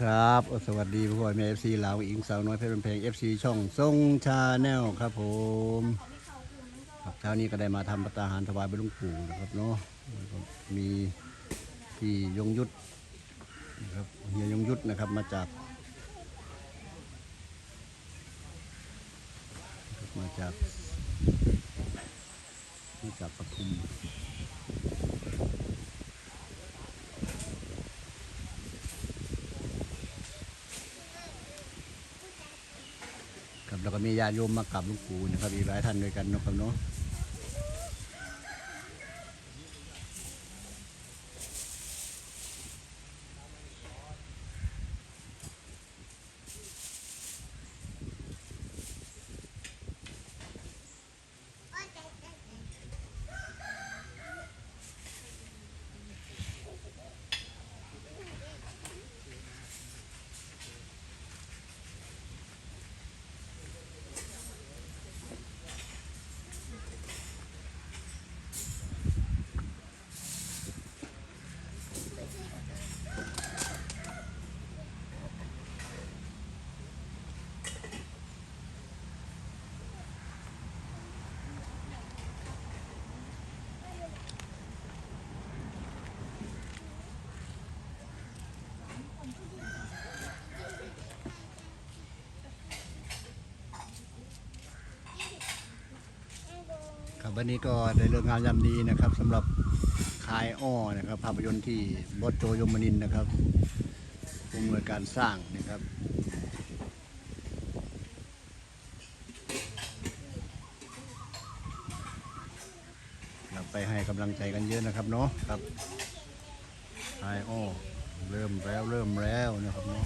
ครับสวัสดีพ่อแม่เอฟซีลาวอิงสาวน้อยเพชรบุญเพลงเอฟซีช่องทรงชาแนลครับผมครับเช้านี้ก็ได้มาทำประทาหารถวายไปลุงปู่นะครับเนาะมีพี่ยงยุทธนะครับเฮียยงยุทธนะครับมาจาก มาจากมาจากปทุม ครับแล้วก็ มีญาติโยมมากราบหลวงปู่นะครับอีกหลายท่านด้วยกันนะครับเนาะครับ วันนี้ก็ได้เรื่องงานยามดีนะครับสำหรับคายอ้อนะครับภาพยนตร์ที่บอสโจยมนินนะครับผู้อำนวยการสร้างนะครับเราไปให้กำลังใจกันเยอะนะครับเนาะครับคายอ้อเริ่มแล้วเริ่มแล้วนะครับเนาะ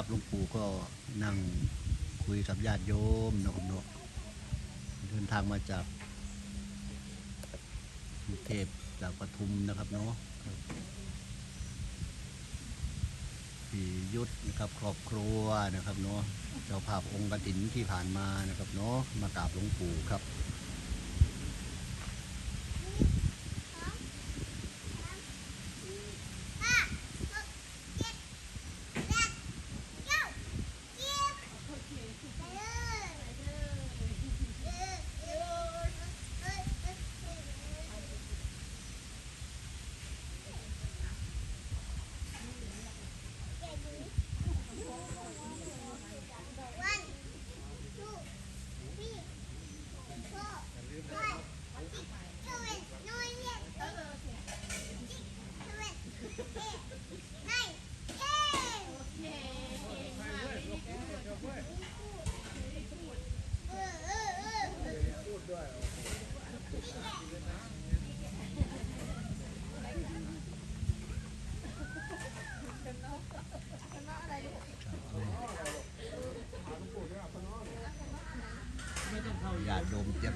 าบหลวงปู่ก็นั่งคุยกับญาติโยมนะครับเนาะเดินทางมาจากกรุงเทพจากปทุมนะครับเนาะพี่ยุทธนะครับครอบครัวนะครับเนาะเจ้าภาพองค์กฐินที่ผ่านมานะครับเนาะมากราบหลวงปู่ครับ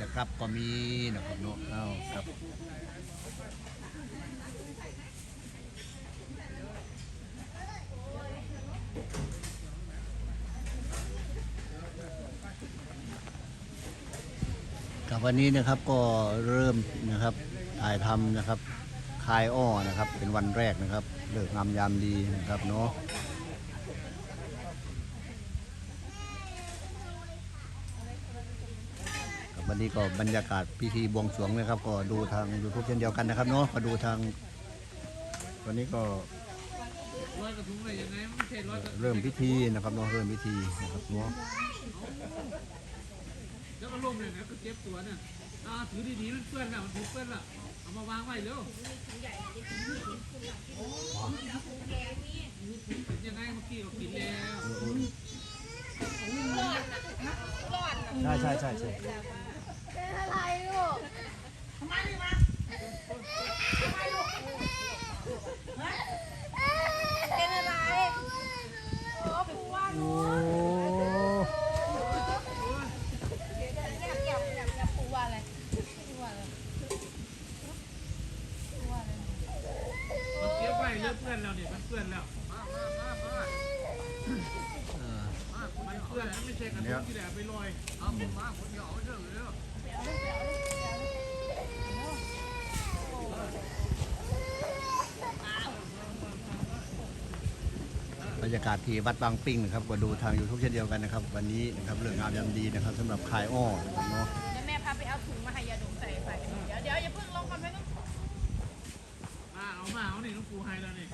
จะกลับก็มีนะครับเนาะเอาครับกับวันนี้นะครับก็เริ่มนะครับถ่ายทำนะครับคายอ้อนะครับ เป็นวันแรกนะครับเลิกงามยามดีนะครับเนาะครับ วันนี้ก็บรรยากาศพิธีบวงสรวงนะครับ ก็ดูทางยูทูบเช่นเดียวกันนะครับเนาะก็ดูทาง วันนี้ก็ร้อยกระทุงเลยยังไงมันไม่ใช่ร้อยกระทุงเริ่มพิธีนะครับเนาะเริ่มพิธีนะครับเนาะแล้วก็ล่มเลยนะก็เจ็บตัวเนี่ยอ่าถือดีๆมันเปื้อนแล้วมันถูกเปื้อนแล้วเอามาวางไว้เร็วเป็นยังไงเมื่อกี้ก็กินแล้ว ใช่ใช่ใช่ใช่ เป็นอะไรลูกเป็นอะไรโอ้ปูว่า โอ้ อยากอยากอยากอยากปูว่าอะไรปูว่าอะไรปูว่าอะไร มันเก็บไว้เริ่มเปื้อนแล้วเนี่ยมันเปื้อนแล้วมามามามา เออ มามันเปื้อนแล้วไม่ใช่กระทุงที่แหละไปลอย เอาผมมาผมเดี๋ยวเอาเรื่องเร็วบรรยากาศที่วัดบางปิ้งนะครับก็ดูทางยูทูบเช่นเดียวกันนะครับ วันนี้นะครับเรื่องงามยามดีนะครับสำหรับคายอ้อนะครับเนาะเดี๋ยวแม่พาไปเอาถุงมาให้ยาดมใส่ไปเดี๋ยวเดี๋ยวอย่าเพิ่งลงกันไปต้องมาเอามาเอานี่หลุงปู่ให้แล้วนี่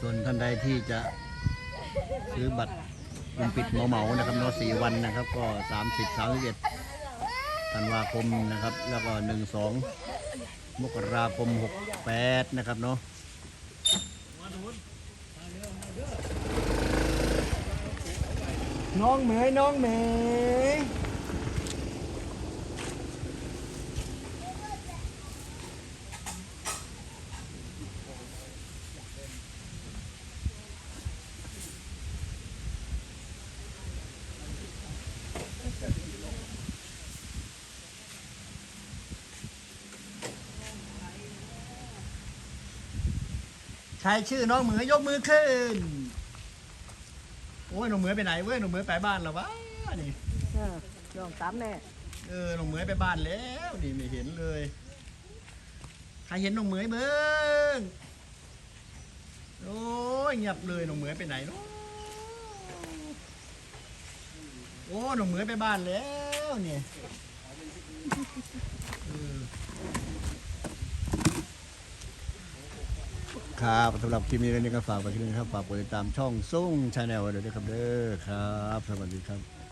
ส่วนท่านใดที่จะซื้อบัตรก ลุ่มปิดเหมาๆนะครับเนาะสี่วันนะครับก็สามสิบสามสิบเอ็ดธันวาคมนะครับ แล้วก็หนึ่งสองมกราคมหกแปดนะครับเนาะน้องเหมยน้องเหมย ใครชื่อน้องเหมยยกมือขึ้น โอ้ยหนูเหมยไปไหนเว้ยหนูเหมยไปบ้านแล้ววะนี่เออลองตามแน่เออหนูเหมยไปบ้านแล้วนี่ไม่เห็นเลยใครเห็นหนูเหมยเบิ้งโอ้ยเงียบเลยหนูเหมยไปไหนเนาะโอ้หนูเหมยไปบ้านแล้วเนี่ยเออ ครับสำหรับคลิปนี้ก็นี่ก็ฝากไปที่นี่ครับ ฝากกดติดตามช่องซุ้งชาแนลด้วยนะครับเด้อครับ สวัสดีครับ